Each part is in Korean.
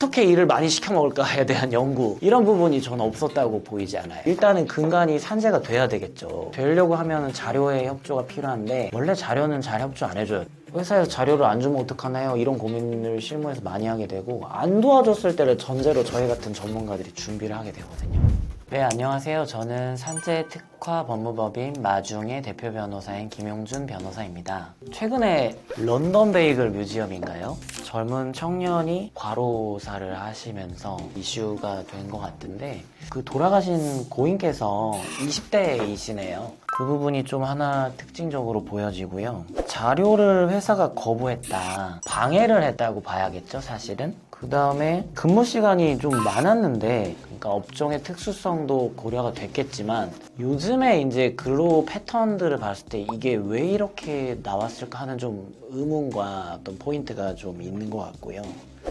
어떻게 일을 많이 시켜 먹을까에 대한 연구 이런 부분이 저는 없었다고 보이지 않아요. 일단은 근간이 산재가 돼야 되겠죠. 되려고 하면 자료의 협조가 필요한데 원래 자료는 잘 협조 안 해줘요. 회사에서 자료를 안 주면 어떡하나요? 이런 고민을 실무에서 많이 하게 되고 안 도와줬을 때를 전제로 저희 같은 전문가들이 준비를 하게 되거든요. 네, 안녕하세요. 저는 산재 특화 법무법인 마중의 대표 변호사인 김용준 변호사입니다. 최근에 런던 베이글 뮤지엄인가요? 젊은 청년이 과로사를 하시면서 이슈가 된 것 같은데 그 돌아가신 고인께서 20대이시네요. 그 부분이 좀 하나 특징적으로 보여지고요. 자료를 회사가 거부했다. 방해를 했다고 봐야겠죠, 사실은. 그 다음에 근무 시간이 좀 많았는데, 그러니까 업종의 특수성도 고려가 됐겠지만, 요즘에 이제 근로 패턴들을 봤을 때 이게 왜 이렇게 나왔을까 하는 좀 의문과 어떤 포인트가 좀 있는 것 같고요.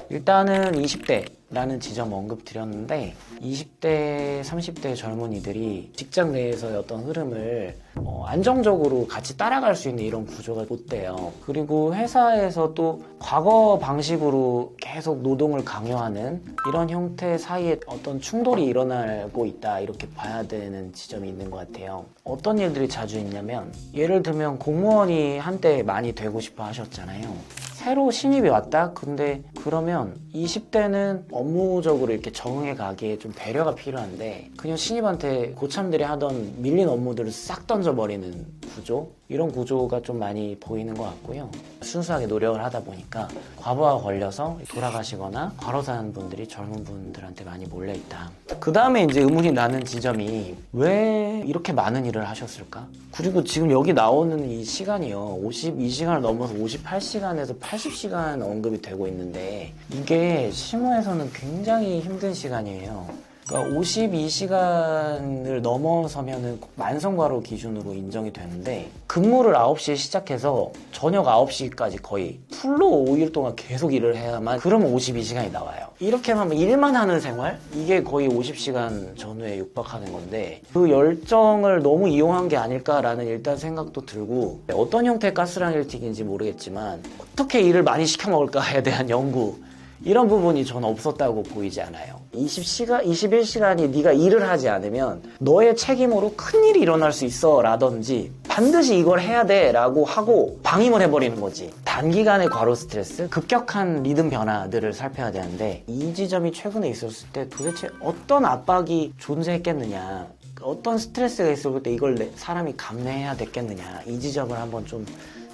일단은 20대라는 지점 언급 드렸는데 20대, 30대 젊은이들이 직장 내에서의 어떤 흐름을 어, 안정적으로 같이 따라갈 수 있는 이런 구조가 못 돼요. 그리고 회사에서 또 과거 방식으로 계속 노동을 강요하는 이런 형태 사이에 어떤 충돌이 일어나고 있다 이렇게 봐야 되는 지점이 있는 것 같아요. 어떤 일들이 자주 있냐면 예를 들면 공무원이 한때 많이 되고 싶어 하셨잖아요. 새로 신입이 왔다? 근데 그러면 20대는 업무적으로 이렇게 적응해 가기에 좀 배려가 필요한데 그냥 신입한테 고참들이 하던 밀린 업무들을 싹 던져버리는 구조? 이런 구조가 좀 많이 보이는 것 같고요. 순수하게 노력을 하다 보니까 과부하가 걸려서 돌아가시거나 과로사한 분들이 젊은 분들한테 많이 몰려 있다. 그 다음에 이제 의문이 나는 지점이 왜 이렇게 많은 일을 하셨을까? 그리고 지금 여기 나오는 이 시간이요. 52시간을 넘어서 58시간에서 80시간 언급이 되고 있는데 이게 실무에서는 굉장히 힘든 시간이에요. 그러니까 52시간을 넘어서면은 만성과로 기준으로 인정이 되는데 근무를 9시에 시작해서 저녁 9시까지 거의 풀로 5일 동안 계속 일을 해야만 그러면 52시간이 나와요. 이렇게 하면 일만 하는 생활? 이게 거의 50시간 전후에 육박하는 건데 그 열정을 너무 이용한 게 아닐까라는 일단 생각도 들고 어떤 형태의 가스라일틱인지 모르겠지만 어떻게 일을 많이 시켜 먹을까에 대한 연구 이런 부분이 저는 없었다고 보이지 않아요. 20시간, 21시간이 네가 일을 하지 않으면 너의 책임으로 큰일이 일어날 수 있어 라든지 반드시 이걸 해야 돼 라고 하고 방임을 해버리는 거지. 단기간의 과로 스트레스, 급격한 리듬 변화들을 살펴야 되는데 이 지점이 최근에 있었을 때 도대체 어떤 압박이 존재했겠느냐 어떤 스트레스가 있을 때 이걸 내- 사람이 감내해야 됐겠느냐 이 지점을 한번 좀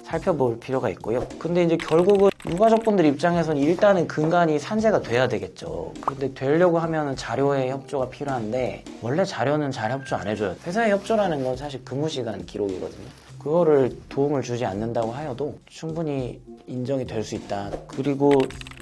살펴볼 필요가 있고요. 근데 이제 결국은 유가족분들 입장에서는 일단은 근간이 산재가 돼야 되겠죠. 근데 되려고 하면 자료의 협조가 필요한데 원래 자료는 잘 협조 안 해줘요. 회사의 협조라는 건 사실 근무 시간 기록이거든요. 그거를 도움을 주지 않는다고 하여도 충분히 인정이 될 수 있다. 그리고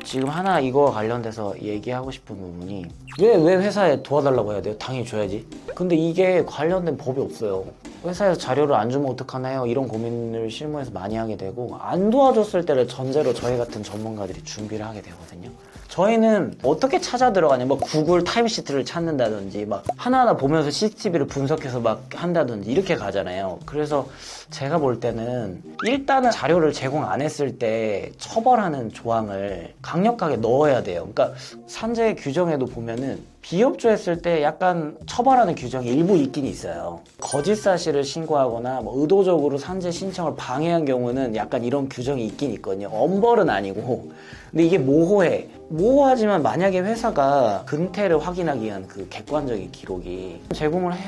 지금 하나 이거와 관련돼서 얘기하고 싶은 부분이 왜, 왜 회사에 도와달라고 해야 돼요? 당연히 줘야지. 근데 이게 관련된 법이 없어요. 회사에서 자료를 안 주면 어떡하나요? 이런 고민을 실무에서 많이 하게 되고 안 도와줬을 때를 전제로 저희 같은 전문가들이 준비를 하게 되거든요. 저희는 어떻게 찾아 들어가냐, 뭐 구글 타임시트를 찾는다든지, 막 하나하나 보면서 CCTV를 분석해서 막 한다든지 이렇게 가잖아요. 그래서 제가 볼 때는 일단은 자료를 제공 안 했을 때 처벌하는 조항을 강력하게 넣어야 돼요. 그러니까 산재 규정에도 보면은 비협조 했을 때 약간 처벌하는 규정이 일부 있긴 있어요. 거짓 사실을 신고하거나 뭐 의도적으로 산재 신청을 방해한 경우는 약간 이런 규정이 있긴 있거든요. 엄벌은 아니고. 근데 이게 모호해. 모호하지만 만약에 회사가 근태를 확인하기 위한 그 객관적인 기록이 제공을 해-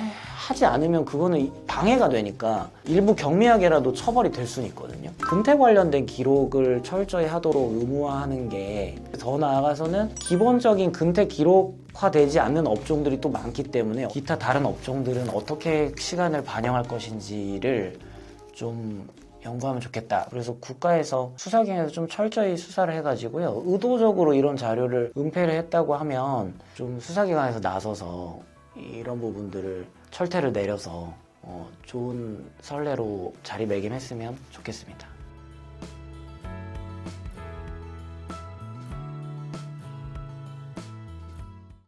하지 않으면 그거는 방해가 되니까 일부 경미하게라도 처벌이 될 수는 있거든요. 근태 관련된 기록을 철저히 하도록 의무화하는 게 더 나아가서는 기본적인 근태 기록화 되지 않는 업종들이 또 많기 때문에 기타 다른 업종들은 어떻게 시간을 반영할 것인지를 좀 연구하면 좋겠다. 그래서 국가에서 수사기관에서 좀 철저히 수사를 해가지고요. 의도적으로 이런 자료를 은폐를 했다고 하면 좀 수사기관에서 나서서 이런 부분들을 철퇴를 내려서 어, 좋은 선례로 자리매김했으면 좋겠습니다.